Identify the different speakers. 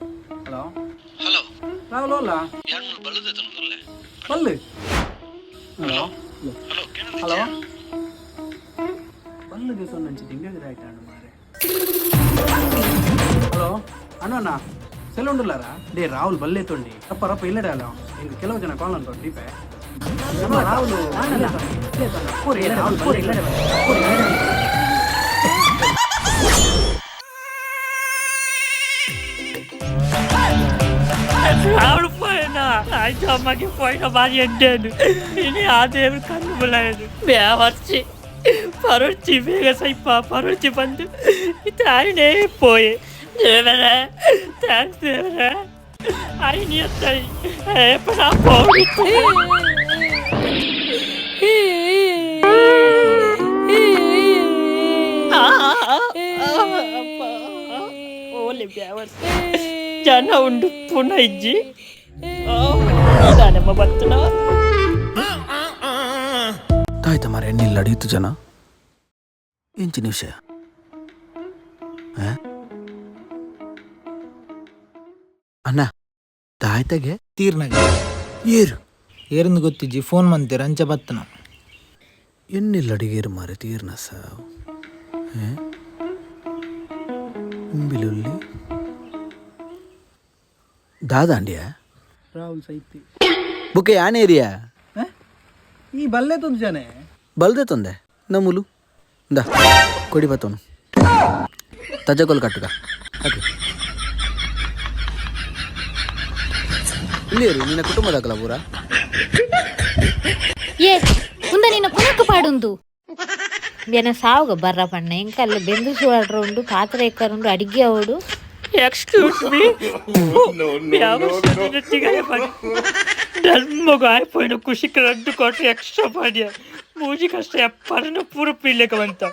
Speaker 1: Hello
Speaker 2: hello
Speaker 1: Rahul ಅಲ್ಲ
Speaker 2: ಯಾರು ಬಲ್ಲದ
Speaker 1: Ballu hello
Speaker 2: hello
Speaker 1: Ballu ದಿವಸ నుంచి ದಿಂಗದಿರ ಆಯ್ತಾಂಡು ಮಾರೆ ಹಲೋ ಅಣ್ಣಣ್ಣ ಸೆಲ್ ಉಂಡುಲ್ಲಾರಾ ಡೇ ರಾಹುಲ್ ಬಲ್ಲೆ ತೊಂಡಿ ರಪ್ಪ ರಪ್ಪ ಇಲ್ಲಡೆ ಅಲ್ಲ ಇನ್ನು ಕೆಲವು ಜನ ಕಾಲ್ ಅಂತ ದೀಪೆ ರಾಹುಲ್ ರಾಹುಲ್ ಇಲ್ಲಡೆ
Speaker 3: ఆవిడ పోయినా అయితే అమ్మకి పోయిన బాగా ఎండాను ఇని ఆ దేవుడు కన్నులేదు మేమర్చి పరుచి వేగసైప పరుచి పండు ఆయనే పోయి దేవరా థ్యాంక్స్ దేవరా ఆయన వస్తాయి ఎప్పుడు పోయి ఓలి బ్యావర్స్ ಜನ ಉಂಡು ಪುನಃ ಇಜ್ಜಿ. ನಮ್ಮ ಬತ್ತನ
Speaker 4: ತಾಯ್ತ ಮಾರೆ ಎಣ್ಣೆಲ್ಲ ಅಡಿಯಿತು ಜನ. ಎಂಚಿನ ವಿಷಯ ಅಣ್ಣ, ತಾಯ್ತಾಗೆ
Speaker 5: ತೀರ್ನಾಗ
Speaker 4: ಏರು.
Speaker 5: ಏರಂದು ಗೊತ್ತಿಜ್ಜಿ ಫೋನ್ ಮಂತೀರ ಅಂಚ ಬತ್ತನ.
Speaker 4: ಎಣ್ಣಿಲ್ಲ ಅಡಿಗೇರು ಮಾರೆ, ತೀರ್ನ ಸಾವು. ಉಂಬಿಲುಲ್ಲಿ ದಾದಾಂಡ್ಯ
Speaker 1: ರಾಹುಲ್ ಸೈತಿ
Speaker 4: ಬುಕ್ಕೆ ಯಾನ್ ಏರಿಯಾ
Speaker 1: ಈ ಬಲ್ಲೆ ತೊಂದು ಜನ
Speaker 4: ಬಲ್ದೆ ತೊಂದೆ ನಮ್ಮುಲು ಇಂದ ಕೊಡಿ ಬತ್ತವನು ತಜಕೋಲ್ ಕಟ್ಟುಗ ಓಕೆ ಇಲ್ಲಿ ನಿನ್ನ ಕುಟುಂಬದಾಗಲ ಪೂರ
Speaker 6: ಏ ಮುಂದೆ ನಿನ್ನ ಪುನಕ್ಕ ಪಾಡುಂದು ಜನ ಸಾವುಗ ಬರ್ರ ಪಣ್ಣ ಎಂಕಲ್ಲ ಬೆಂದು ಸುಳ್ರು ಉಂಡು ಪಾತ್ರೆ ಎಕ್ಕರುಂಡು ಅಡಿಗೆ ಅವಡು
Speaker 3: ఎక్స్క్యూజ్ మీ ಮೊಗಾಯಿನ ಖುಷಿ ರದ್ದು ಕೊಟ್ಟರೆ ಎಕ್ಸ್ಟ್ರಾ ಮಾಡಿಯ ಮೂಜಿ ಕಷ್ಟ ಎಪ್ಪರನ್ನು ಪೂರ ಪೀಳ್ಲಿಕ್ಕೆ ಬಂತ